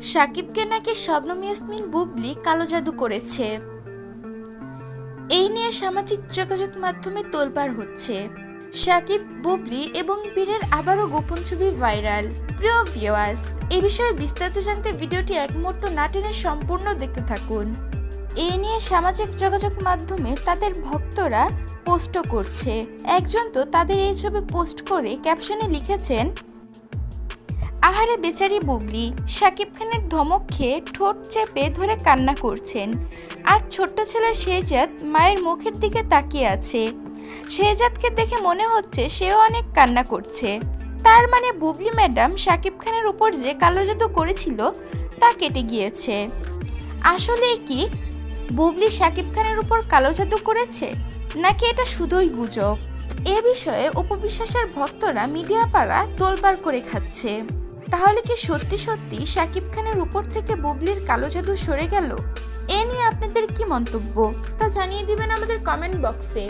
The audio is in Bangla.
সাকিবকে নাকি শবনম ইয়াসমিন বুবলি কালো জাদু করেছে। এই নিয়ে সামাজিক যোগাযোগ মাধ্যমে তোলপাড় হচ্ছে। সাকিব, বুবলি এবং বীরের আবারও গোপন ছবি ভাইরাল। প্রিয় ভিওয়ার্স এই বিষয়ে বিস্তারিত জানতে ভিডিওটি এক মুহূর্ত না টেনে সম্পূর্ণ দেখতে থাকুন। এই নিয়ে সামাজিক যোগাযোগ মাধ্যমে তাদের ভক্তরা পোস্টও করছে। একজন তো তাদের এই ছবি পোস্ট করে ক্যাপশনে লিখেছেন আহারে বেচারি বুবলি শাকিব খানের ধমক খেয়ে ঠোঁট চেপে ধরে কান্না করছেন। আর ছোট্ট ছেলে শেহজাদ মায়ের মুখের দিকে তাকিয়ে আছে। শেহজাদকে দেখে মনে হচ্ছে সেও অনেক কান্না করছে। তার মানে বুবলি ম্যাডাম শাকিব খানের উপর যে কালো জাদু করেছিল, তা কেটে গিয়েছে। আসলে কি, বুবলি শাকিব খানের উপর কালো জাদু করেছে? নাকি এটা শুধুই গুজব? এ বিষয়ে উপবিশ্বাসের ভক্তরা মিডিয়া পাড়া তোলবার করে খাচ্ছে। তাহলে কি সত্যি সত্যি শাকিব খানের উপর থেকে বুবলির কালো জাদু সরে গেল? এ নিয়ে আপনাদের কি মন্তব্য? তা জানিয়ে দিবেন আমাদের কমেন্ট বক্সে